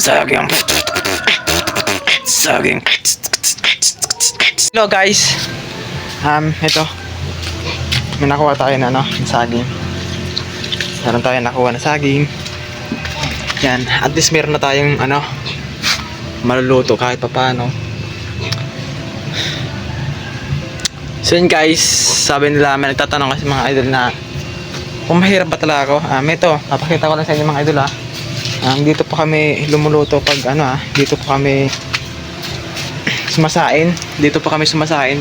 Saging. Saging. Hello guys. Um, ito. May nakuha tayo na ano, ng saging. Meron tayo nakuha na saging. Yan, at least meron na tayong ano, maluluto kahit papano. So yun guys, sabi nila, may nagtatanong kasi mga idol na kung mahirap ba talaga ako. Um, ito, papakita ko lang sa inyo mga idol ah. Um, dito po kami lumuluto pag ano ah, dito po kami sumasain. Dito po kami sumasain.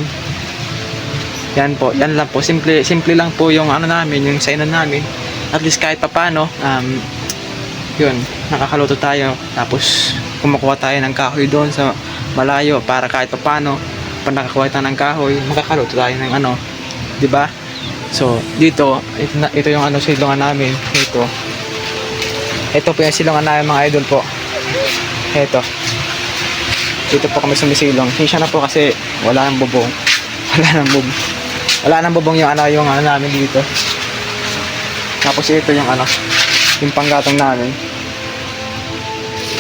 Yan po, yan lang po. Simple, simple lang po yung ano namin, yung sainan namin. At least kahit papano, um, yun, nakakaluto tayo. Tapos, kumukuha tayo ng kahoy doon sa malayo para kahit papano, pag nakakuha tayo ng kahoy, makakaluto tayo ng ano, di ba? So, dito, ito, ito yung ano silungan namin. Ito. Ito po yung silungan namin mga idol po. Ito. Dito po kami sumisilong. Hinsya na po kasi wala nang bubong. Wala nang bubong. Wala nang bubong yung ano, yung ano namin dito. Tapos ito yung ano, yung panggatong namin.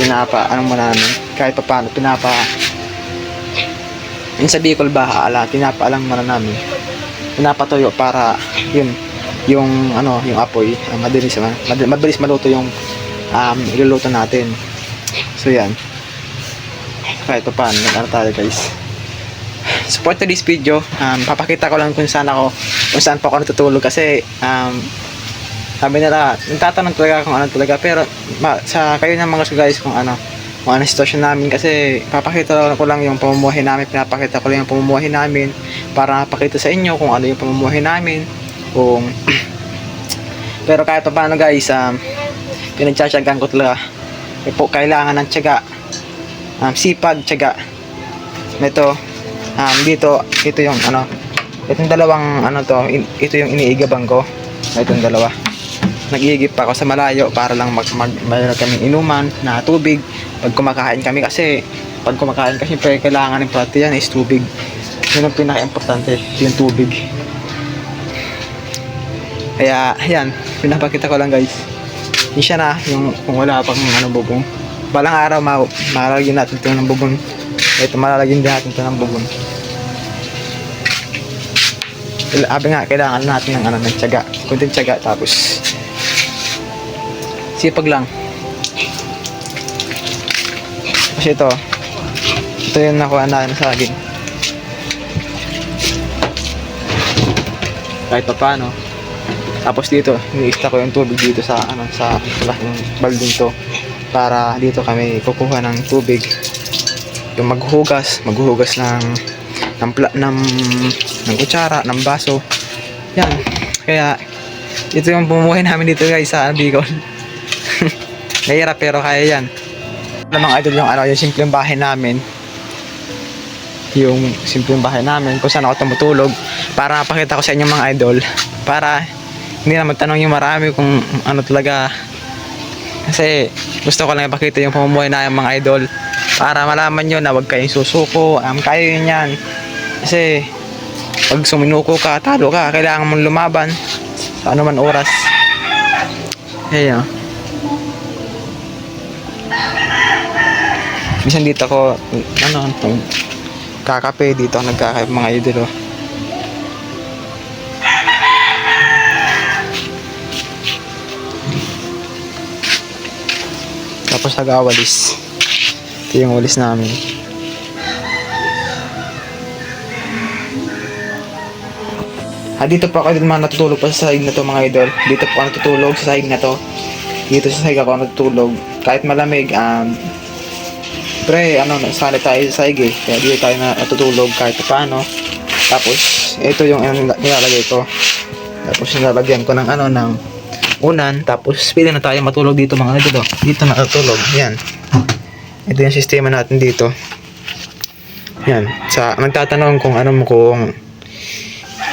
Pinapa, ano mo namin. Kahit pa paano, pinapa. Yung sa Bicol ba, ala, pinapaalang muna namin. Pinapatuyo para, yun, yung ano, yung apoy, uh, mabilis, uh, mad- mabilis maluto yung um, iluluto natin. So yan. Kahit pa paano, nag-ano tayo guys. Support to this video. Um, papakita ko lang kung saan ako, kung saan pa ako natutulog kasi um, sabi nila, nagtatanong talaga kung ano talaga pero ma, sa kayo ng mga guys kung ano kung ano sitwasyon namin kasi papakita ko lang yung pamumuhay namin pinapakita ko lang yung pamumuhay namin para mapakita sa inyo kung ano yung pamumuhay namin kung pero kahit pa paano guys um, pinagtsatsagaan ko talaga. Eh, po, kailangan ng tsaga um, sipag tsaga ito um, dito ito yung ano itong dalawang ano to in, ito yung iniigabang ko. Itong dalawa. Nag-iigip pa ako sa malayo para lang mag, mag mayroon kaming inuman na tubig. Pag kumakain kami kasi pag kumakain kasi syempre kailangan ng pati yan is tubig. Yun ang pinaka-importante yung tubig. Kaya yan. Pinapakita ko lang guys yun siya na yung kung wala pang ano bubong balang araw ma malalagyan natin ito ng bubong ito malalagyan din natin ito ng bubong Sabi nga, kailangan natin ng ano, ng tiyaga. Kunting tiyaga, tapos sipag lang. Kasi ito, ito yung nakuha natin sa saging. Kahit pa paano. Tapos dito, ni-extra ko yung tubig dito sa ano sa malaking balding to para dito kami kukuha ng tubig. Yung maghuhugas, maghuhugas ng ng, pla, ng, ng kutsara, ng baso. Yan. Kaya ito yung bumuhay namin dito guys sa Bicol. Nahirap pero kaya yan. Mga idol yung ano, yung simpleng bahay namin. Yung simpleng bahay namin kung saan ako tumutulog para mapakita ko sa inyo mga idol para hindi na magtanong yung marami kung ano talaga kasi gusto ko lang ipakita yung pamumuhay na yung mga idol para malaman nyo na huwag kayong susuko um, kaya yun yan kasi pag suminuko ka talo ka kailangan mong lumaban sa anuman oras ayun Minsan dito ako, ano, kakape dito ako nagkakape mga idol. oh. Tapos nag-awalis. Ito yung walis namin. Ah, dito po ako mga natutulog pa sa sahig na to mga idol. Dito po ako natutulog sa sahig na to. Dito sa sahig ako natutulog. Kahit malamig, um, Pre, ano, nasali tayo sa sahig eh. Kaya dito tayo na natutulog kahit paano. Tapos, ito yung nilalagay ko. Tapos, nilalagyan ko ng ano, ng unan. Tapos, pwede na tayo matulog dito mga oh. Dito na natutulog. Yan. Ito yung sistema natin dito. Yan. Sa, nagtatanong kung ano mo kung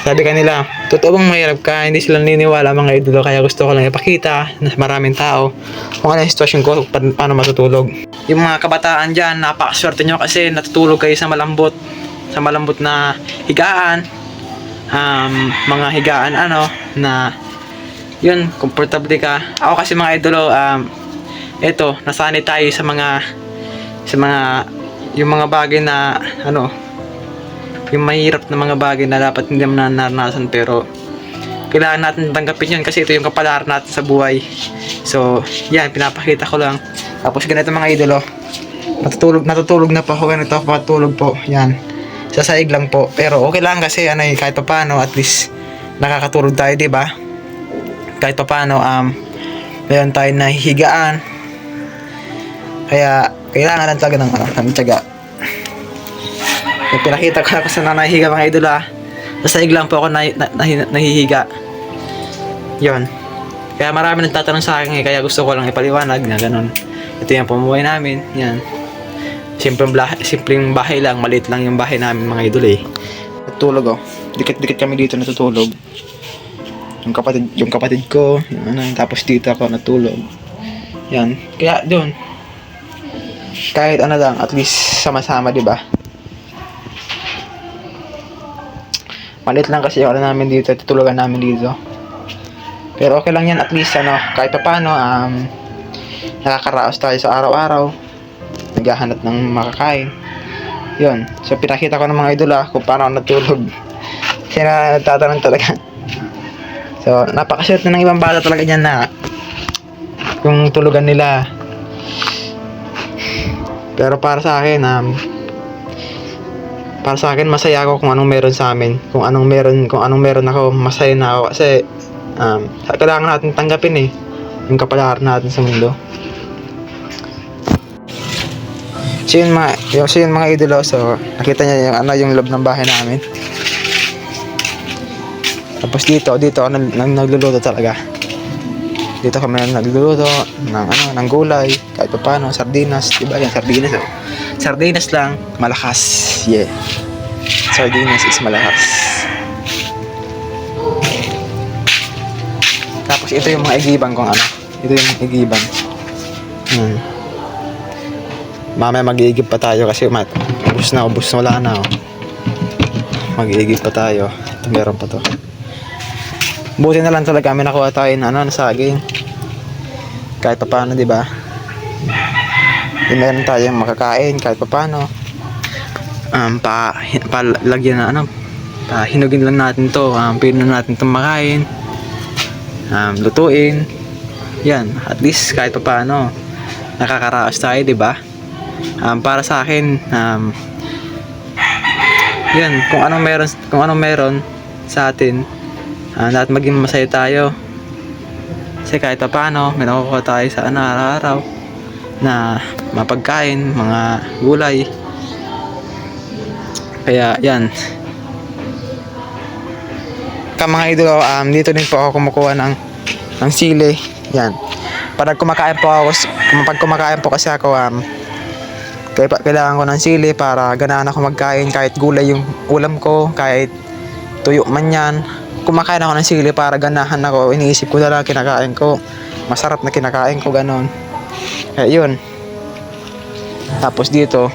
sabi kanila, totoo bang mahirap ka? Hindi sila naniniwala mga idolo kaya gusto ko lang ipakita na maraming tao kung ano yung sitwasyon ko, pa- paano matutulog. Yung mga kabataan dyan, napakaswerte nyo kasi natutulog kayo sa malambot, sa malambot na higaan, um, mga higaan ano, na yun, komportable ka. Ako kasi mga idolo, um, eto, nasanay tayo sa mga sa mga yung mga bagay na ano yung mahirap na mga bagay na dapat hindi mo na naranasan pero kailangan natin tanggapin yun kasi ito yung kapalaran natin sa buhay. So yan pinapakita ko lang. Tapos ganito mga idolo natutulog natutulog na po ako. Ganito ako patulog po. Yan. Sa saig lang po. Pero okay lang kasi ano eh, kahit pa paano at least nakakatulog tayo di ba kahit pa paano um meron tayo na higaan kaya kailangan lang talaga ng ano ng tiyaga yung pinakita ko na kung saan na nahihiga mga idol ah. Sa lang po ako na, na, nahi- nahihiga. Yon. Kaya marami nagtatanong sa akin eh, kaya gusto ko lang ipaliwanag na ganun. Ito yung pamumuhay namin, yan. Simpleng, blah, simpleng bahay lang, maliit lang yung bahay namin mga idol eh. Natulog oh. Dikit-dikit kami dito natutulog. Yung kapatid, yung kapatid ko, yung ano, tapos dito ako natulog. Yan. Kaya doon, kahit ano lang, at least sama-sama, di ba? Malit lang kasi yung ano namin dito, tutulugan namin dito. Pero okay lang yan, at least ano, kahit pa paano, um, nakakaraos tayo sa araw-araw. Naghahanap ng makakain. Yun. So, pinakita ko ng mga idol ah, kung paano natulog. Kasi na nagtatanong talaga. So, napakashoot na ng ibang bata talaga dyan na yung tulugan nila. Pero para sa akin, um, para sa akin masaya ako kung anong meron sa amin. Kung anong meron kung anong meron ako masaya na ako. Kasi um, kailangan natin tanggapin eh yung kapalaran natin sa mundo. So yun mga so yun mga idolo. So nakita niya yung ano yung loob ng bahay namin tapos dito dito ako nag, nag, nagluluto talaga. Dito kami nagluluto ng ano ng gulay kahit pa paano sardinas diba yan sardinas oh. sardinas lang malakas. Yeah. Sardinas is malakas. Tapos ito yung mga igibang kung ano. Ito yung mga igibang. Hmm. mamaya mag-iigib pa tayo kasi mat ubus na ubus na wala na oh. mag-iigib pa tayo. Ito meron pa to buti na lang talaga kami nakuha tayo ng ano, na saging. Kahit pa paano di ba? Yung meron tayong makakain kahit pa paano um, pa, palagyan na ano pa, hinugin lang natin to. Um, na natin itong makain. Um, lutuin. Yan at least kahit pa paano nakakaraos tayo di ba? Um, para sa akin um, yan kung anong meron kung anong meron sa atin uh, dapat maging masaya tayo kasi kahit pa paano may nakukuha tayo sa ano, araw-araw na mapagkain mga gulay kaya yan. Ka mga idol, um, dito din po ako kumukuha ng, ng sili. Yan. Pag kumakain po ako, pag kumakain po kasi ako, um, kaya kailangan ko ng sili para ganahan ako magkain kahit gulay yung ulam ko, kahit tuyo man yan. Kumakain ako ng sili para ganahan ako. Iniisip ko na lang kinakain ko. Masarap na kinakain ko, ganon. Kaya yun. Tapos dito,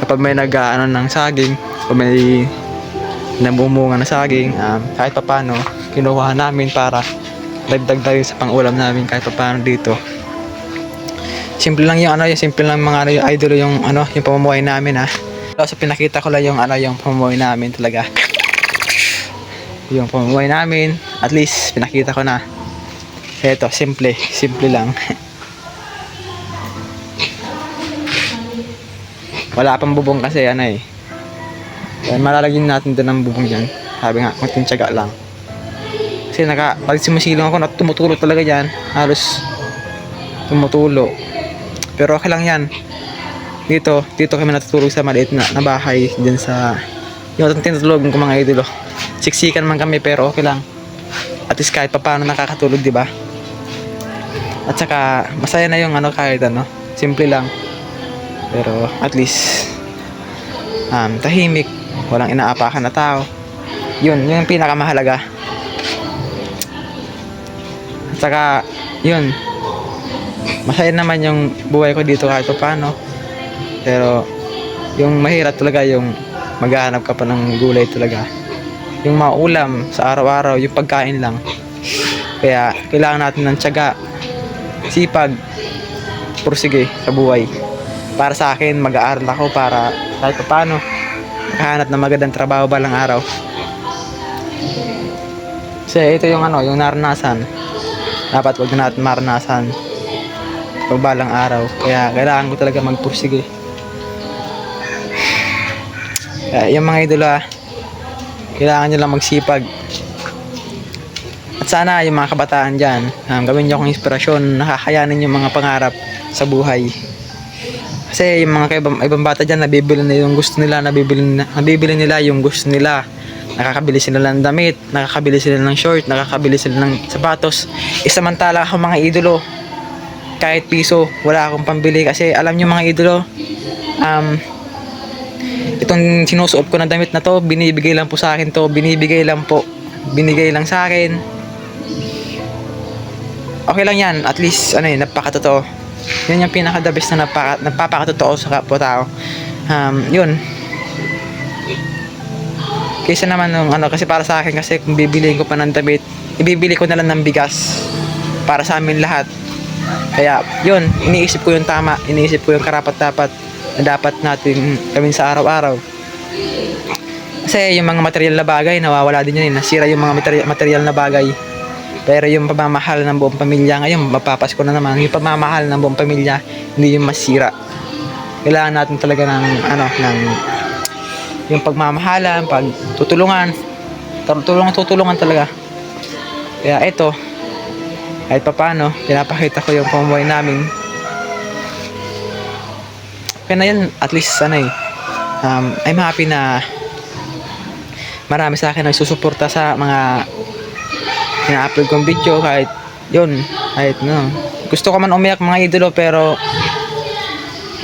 kapag may nag ano ng saging o may nabumunga na saging um, kahit pa paano kinuha namin para dagdag tayo sa pangulam namin kahit pa paano dito simple lang yung ano yung simple lang mga ano, yung idol yung ano yung pamumuhay namin ha so pinakita ko lang yung ano yung pamumuhay namin talaga yung pamumuhay namin at least pinakita ko na eto simple simple lang Wala pang bubong kasi ano eh. Kaya malalagyan natin doon ng bubong dyan. Sabi nga, kunting lang. Kasi naka, pag sumusilong ako, tumutulo talaga dyan. Halos tumutulo. Pero okay lang yan. Dito, dito kami natutulog sa maliit na, na bahay dyan sa yung tinutulugan ko mga idolo. Siksikan man kami pero okay lang. At least kahit pa paano nakakatulog, di ba? At saka masaya na yung ano kahit ano, simple lang. Pero at least um, tahimik, walang inaapakan na tao. Yun, yun yung pinakamahalaga. At saka, yun, masaya naman yung buhay ko dito kahit pa paano. Pero, yung mahirap talaga yung maghahanap ka pa ng gulay talaga. Yung maulam sa araw-araw, yung pagkain lang. Kaya, kailangan natin ng tiyaga, sipag, magpursige sa buhay. Para sa akin, mag-aaral ako para kahit pa paano, makahanap ng magandang trabaho balang araw. Kasi ito yung ano, yung naranasan. Dapat wag na natin maranasan pag balang araw. Kaya kailangan ko talaga magpursige. Kaya yung mga idolo ah, kailangan nyo lang magsipag. At sana yung mga kabataan dyan, um, gawin nyo akong inspirasyon, nakakayanin yung mga pangarap sa buhay. Kasi yung mga ibang, bata dyan, nabibili nila yung gusto nila, nabibili, na- nabibili nila yung gusto nila. Nakakabili sila ng damit, nakakabili sila ng short, nakakabili sila ng sapatos. Isamantala ako mga idolo, kahit piso, wala akong pambili. Kasi alam nyo mga idolo, um, itong sinusuot ko na damit na to, binibigay lang po sa akin to, binibigay lang po, binigay lang sa akin. Okay lang yan, at least, ano yun, napakatotoo. Yun yung pinaka the best na napaka, napapakatotoo sa kapwa tao. Um, yun. Kaysa naman nung ano, kasi para sa akin, kasi kung bibiliin ko pa ng damit, ibibili ko na lang ng bigas para sa amin lahat. Kaya, yun, iniisip ko yung tama, iniisip ko yung karapat-dapat na dapat natin gawin sa araw-araw. Kasi yung mga material na bagay, nawawala din yun eh. Nasira yung mga material, na bagay. Pero yung pamamahal ng buong pamilya, ngayon, mapapasko na naman, yung pamamahal ng buong pamilya, hindi yung masira. Kailangan natin talaga ng, ano, ng, yung pagmamahalan, pagtutulungan, tutulungan, tutulungan talaga. Kaya ito, kahit papano, pinapakita ko yung pamumuhay namin. Kaya na at least, ano eh, um, I'm happy na marami sa akin nagsusuporta sa mga ina-upload kong video kahit yun, kahit no. Gusto ko man umiyak mga idolo pero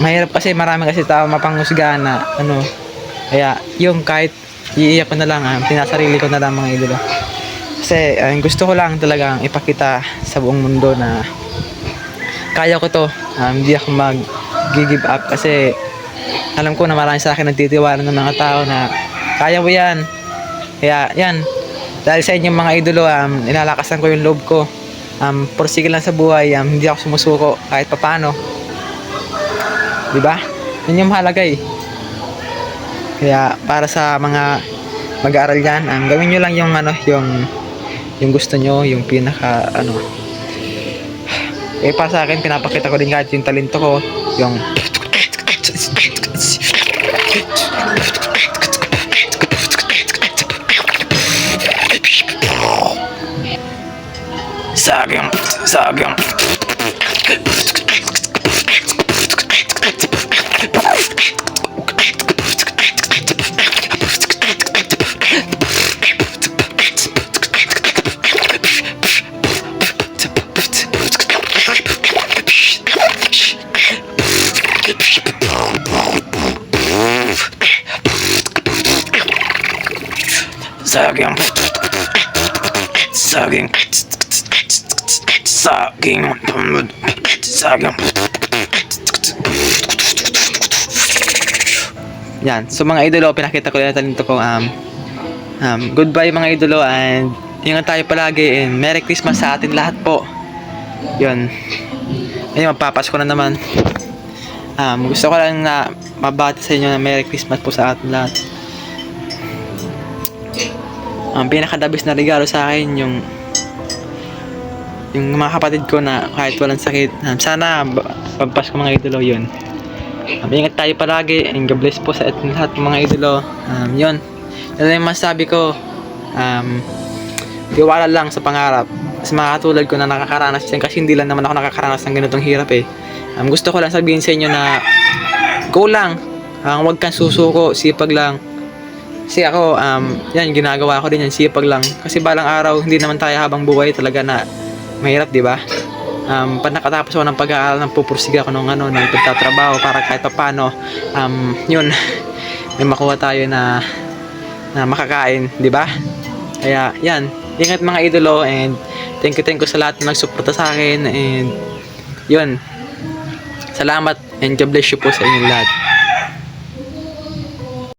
mahirap kasi marami kasi tao mapanghusgahan na ano. Kaya yung kahit iiyak ko na lang, ah, sinasarili ko na lang mga idolo. Kasi ah, gusto ko lang talagang ipakita sa buong mundo na kaya ko to. Um, hindi ako mag give up kasi alam ko na marami sa akin nagtitiwala ng mga tao na kaya mo yan. Kaya yan, dahil sa inyong mga idolo, um, inalakasan ko yung loob ko. Um, pursige lang sa buhay, um, hindi ako sumusuko kahit papano. Di ba? Yun yung mahalaga eh. Kaya para sa mga mag-aaral yan, um, gawin nyo lang yung ano, yung yung gusto nyo, yung pinaka ano. Eh para sa akin, pinapakita ko din kahit yung talento ko, yung Sagyang, sagyang. Saging. Saging. Yan. So mga idolo, pinakita ko yung talento ko. Um, um, goodbye mga idolo and ingat tayo palagi and Merry Christmas sa atin lahat po. Yun. Ayun, mapapasko na naman. Um, gusto ko lang na mabati sa inyo na Merry Christmas po sa atin lahat. Ang pinakadabis na regalo sa akin yung yung mga kapatid ko na kahit walang sakit. Um, sana ba- pagpasko mga idolo yun. Um, ingat tayo palagi and God bless po sa ating lahat mga idolo. Um, yun. Lang yung masabi ko. Um, tiwala lang sa pangarap. Sa mga katulad ko na nakakaranas yan kasi hindi lang naman ako nakakaranas ng ganitong hirap eh. Um, gusto ko lang sabihin sa inyo na go lang. Um, huwag kang susuko, sipag lang. Kasi ako, um, yan, ginagawa ko din yan, sipag lang. Kasi balang araw, hindi naman tayo habang buhay talaga na mahirap, di ba? Um, pag nakatapos ako ng pag-aaral, nang pupursiga ako ng ano, ng pagtatrabaho para kahit papano, um, yun, may makuha tayo na, na makakain, di ba? Kaya, yan, ingat mga idolo and thank you, thank you sa lahat na nagsuporta sa akin and yun, salamat and God bless you po sa inyong lahat.